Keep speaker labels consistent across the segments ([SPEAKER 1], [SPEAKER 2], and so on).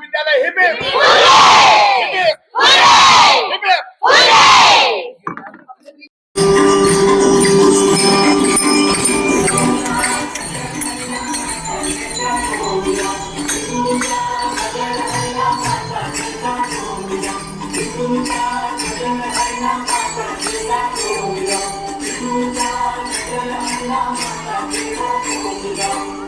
[SPEAKER 1] বিদ্যালয় হিবে Thank you.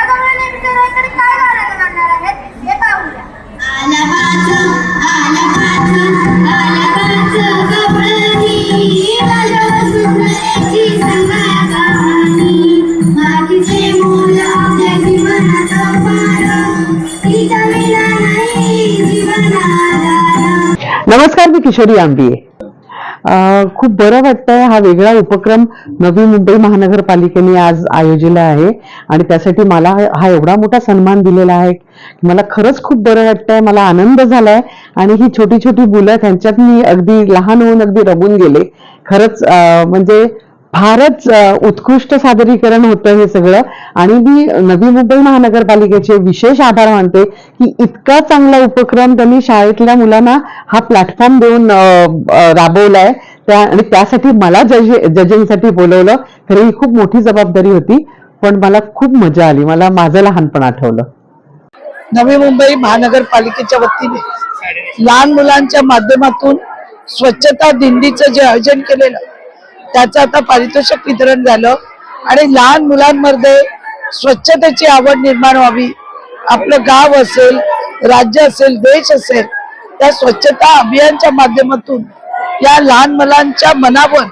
[SPEAKER 2] नमस्कार मी किशोरी आंबिये खूप बरं वाटतंय हा वेगळा उपक्रम नवी मुंबई महानगरपालिकेने आज आयोजिला आहे आणि त्यासाठी मला हा एवढा मोठा सन्मान दिलेला आहे मला खरंच खूप बरं वाटतंय मला आनंद झालाय आणि ही छोटी छोटी मुलं त्यांच्यात मी अगदी लहान होऊन अगदी रमून गेले. खरंच म्हणजे फारच उत्कृष्ट सादरीकरण होतं हे सगळं. आणि मी नवी मुंबई महानगरपालिकेचे विशेष आभार मानते की इतका चांगला उपक्रम त्यांनी शाळेतल्या मुलांना हा प्लॅटफॉर्म देऊन राबवलाय. त्या आणि त्यासाठी मला जज जजिंगसाठी बोलवलं. खरी ही खूप मोठी जबाबदारी होती. पण मला खूप मजा आली. मला माझं लहानपण आठवलं.
[SPEAKER 3] नवी मुंबई महानगरपालिकेच्या वतीने लहान मुलांच्या माध्यमातून स्वच्छता दिंडीचं जे आयोजन केलेलं त्याचं आता पारितोषिक वितरण झालं. आणि लहान मुलांमध्ये स्वच्छतेची आवड निर्माण व्हावी. आपलं गाव असेल राज्य असेल देश असेल त्या स्वच्छता अभियानच्या माध्यमातून या लहान मुलांच्या मनावर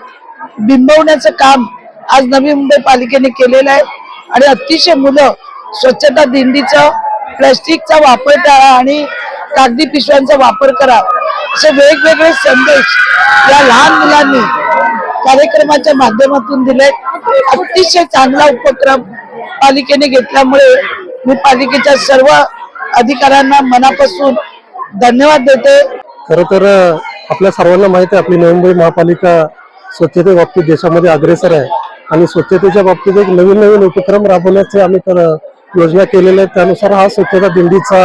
[SPEAKER 3] बिंबवण्याचं काम आज नवी मुंबई पालिकेने केलेलं आहे. आणि अतिशय मुलं स्वच्छता दिंडीचं प्लॅस्टिकचा वापर टाळा आणि कागदी पिशव्यांचा वापर करा. असे वेगवेगळे संदेश या लहान मुलांनी कार्यक्रमाच्या माध्यमातून दिले. अतिशय चांगला उपक्रम पालिकेने घेतल्यामुळे मी पालिकेच्या सर्व अधिकाऱ्यांना मनापासून धन्यवाद देते.
[SPEAKER 4] खर तर आपल्या सर्वांना माहिती आहे आपली नवी मुंबई महापालिका स्वच्छते बाबतीत देशामध्ये अग्रेसर आहे. आणि स्वच्छतेच्या बाबतीत एक नवीन नवीन उपक्रम राबवण्याचे आम्ही तर योजना केलेल्या आहेत त्यानुसार हा स्वच्छता दिंडीचा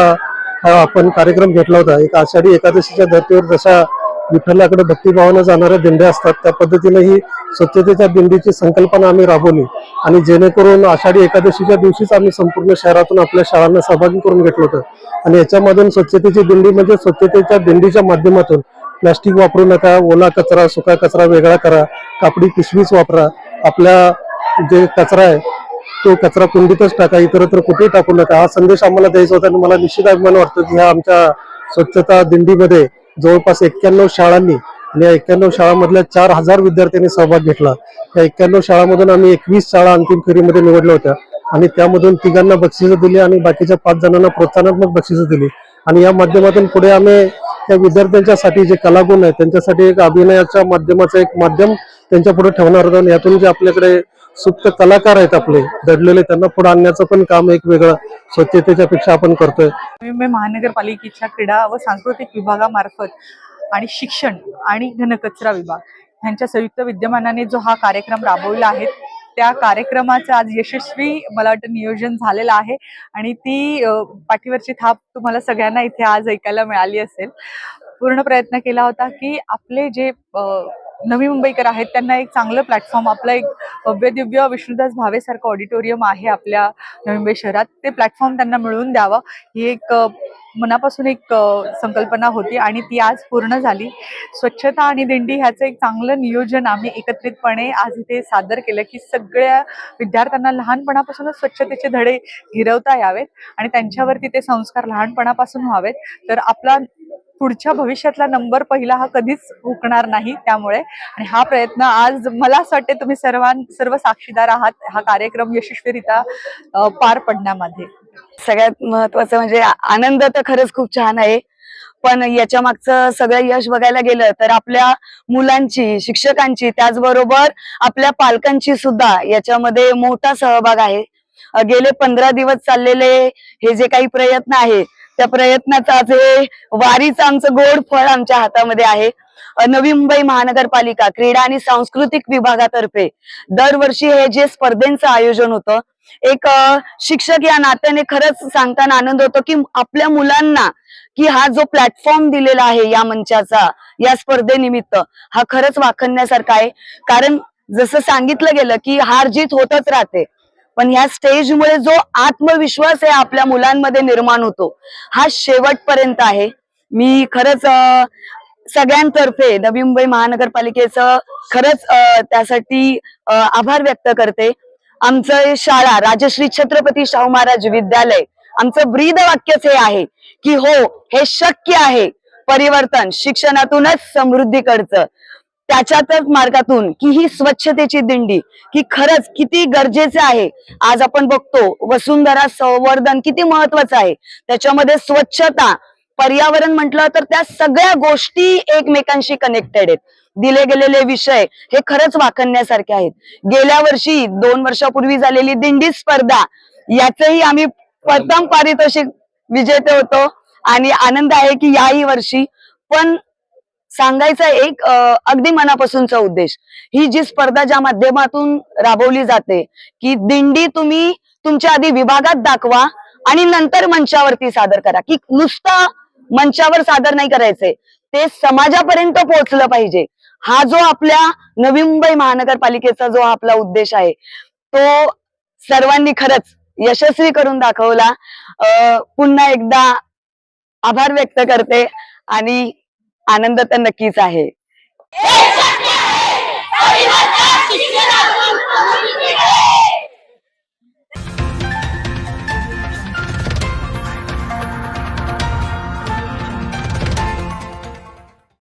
[SPEAKER 4] हा आपण कार्यक्रम घेतला होता. एक आषाढी एकादशीच्या धर्तीवर जशा विठ्ठलाकडे भक्तिभावानं जाणाऱ्या दिंड्या असतात. त्या पद्धतीने ही स्वच्छतेच्या दिंडीची संकल्पना आम्ही राबवली. आणि जेणेकरून आषाढी एकादशीच्या दिवशीच आम्ही संपूर्ण शहरातून आपल्या शाळांना सहभागी करून घेतलं होतं. आणि याच्यामधून स्वच्छतेची दिंडी म्हणजे स्वच्छतेच्या दिंडीच्या माध्यमातून प्लास्टिक वापरू नका ओला कचरा सुका कचरा वेगळा करा कापडी पिशवीच वापरा. आपल्या जे कचरा आहे तो कचरा कुंडीतच टाका इतरत्र कुठेही टाकू नका. हा संदेश आम्हाला द्यायचा होता आणि मला निश्चित अभिमान वाटतो की ह्या आमच्या स्वच्छता दिंडीमध्ये जवळपास एक्क्याण्णव शाळांनी आणि या एक्क्याण्णव शाळांमधल्या चार हजार विद्यार्थ्यांनी सहभाग घेतला. या एक्क्याण्णव शाळांमधून आम्ही एकवीस शाळा अंतिम फेरीमध्ये निवडल्या होत्या. आणि त्यामधून तिघांना बक्षिसं दिली आणि बाकीच्या पाच जणांना प्रोत्साहनात्मक बक्षिसं दिली. आणि या माध्यमातून पुढे आम्ही त्या विद्यार्थ्यांच्यासाठी जे कलागुण आहेत त्यांच्यासाठी एक अभिनयाच्या माध्यमाचं एक माध्यम त्यांच्या पुढे ठेवणार होतं आणि यातून जे आपल्याकडे सुप्त कलाकार आहेत आपले. दडलेले त्यांना पुढे आणण्याचं पण काम एक वेगळं स्वच्छतेच्या पेक्षा आपण करतोय.
[SPEAKER 5] मुंबई महानगरपालिकेच्या क्रीडा व सांस्कृतिक विभागामार्फत आणि शिक्षण आणि घनकचरा विभाग यांच्या संयुक्त विद्यमानाने जो हा कार्यक्रम राबवला आहे त्या कार्यक्रमाचं आज यशस्वी मला वाटतं नियोजन झालेलं आहे. आणि ती पाठीवरची थाप तुम्हाला सगळ्यांना इथे आज ऐकायला मिळाली असेल. पूर्ण प्रयत्न केला होता की आपले जे नवी मुंबईकर आहेत. त्यांना एक चांगलं प्लॅटफॉर्म आपलं एक भव्य दिव्य विष्णुदास भावेसारखं ऑडिटोरियम आहे आपल्या नवी मुंबई शहरात. ते प्लॅटफॉर्म त्यांना मिळवून द्यावं. ही एक मनापासून एक संकल्पना होती आणि ती आज पूर्ण झाली. स्वच्छता आणि दिंडी ह्याचं एक चांगलं नियोजन आम्ही एकत्रितपणे आज इथे सादर केलं की सगळ्या विद्यार्थ्यांना लहानपणापासूनच स्वच्छतेचे धडे गिरवता यावेत आणि त्यांच्यावरती ते संस्कार लहानपणापासून व्हावेत. तर आपला पुढच्या भविष्यातला नंबर पहिला हा कधीच हुकणार नाही त्यामुळे. आणि हा प्रयत्न आज मला असं वाटते तुम्ही सर्वां सर्व साक्षीदार आहात. हा कार्यक्रम यशस्वीरित्या पार पडण्यामध्ये
[SPEAKER 6] सगळ्यात महत्वाचं म्हणजे आनंद तर खरंच खूप छान आहे. पण याच्या मागचं सगळं यश बघायला गेलं तर आपल्या मुलांची शिक्षकांची त्याचबरोबर आपल्या पालकांची सुद्धा याच्यामध्ये मोठा सहभाग आहे. गेले पंधरा दिवस चाललेले हे जे काही प्रयत्न आहेत त्या प्रयत्नाचं आज हे वारीचं आमचं गोड फळ आमच्या हातामध्ये आहे. नवी मुंबई महानगरपालिका क्रीडा आणि सांस्कृतिक विभागातर्फे दरवर्षी हे जे स्पर्धेचं आयोजन होतं एक शिक्षक या नात्याने खरंच सांगताना आनंद होतो की आपल्या मुलांना की हा जो प्लॅटफॉर्म दिलेला आहे या मंचाचा या स्पर्धेनिमित्त हा खरंच वाखणण्यासारखा आहे. कारण जसं सांगितलं गेलं की हार जीत होतच राहते. पण ह्या स्टेजमुळे जो आत्मविश्वास आहे आपल्या मुलांमध्ये निर्माण होतो हा शेवटपर्यंत आहे. मी खरंच सगळ्यांतर्फे नवी मुंबई महानगरपालिकेचं खरंच त्यासाठी आभार व्यक्त करते. आमचं शाळा राजश्री छत्रपती शाहू महाराज विद्यालय आमचं ब्रीद वाक्यच हे आहे की हो हे शक्य आहे. परिवर्तन शिक्षणातूनच समृद्धीकडचं. त्याच्यातच मार्गातून की ही स्वच्छतेची दिंडी की खरंच किती गरजेचे आहे. आज आपण बघतो वसुंधरा संवर्धन किती महत्वाचं आहे. त्याच्यामध्ये स्वच्छता पर्यावरण म्हटलं तर त्या सगळ्या गोष्टी एकमेकांशी कनेक्टेड आहेत. दिले गेलेले विषय हे खरंच वाखणण्यासारखे आहेत. गेल्या वर्षी दोन वर्षापूर्वी झालेली दिंडी स्पर्धा याचही आम्ही प्रथम पारितोषिक विजेते होतो. आणि आनंद आहे की याही वर्षी पण सांगायचा एक अगदी मनापासूनचा उद्देश. ही जी स्पर्धा ज्या माध्यमातून राबवली जाते की दिंडी तुम्ही तुमच्या आधी विभागात दाखवा आणि नंतर मंचावरती सादर करा. की नुसतं मंचावर सादर नाही करायचंय ते समाजापर्यंत पोहोचलं पाहिजे. हा जो आपल्या नवी मुंबई महानगरपालिकेचा जो आपला उद्देश आहे तो सर्वांनी खरंच यशस्वी करून दाखवला. पुन्हा एकदा आभार व्यक्त करते आणि आनंद तर नक्कीच आहे.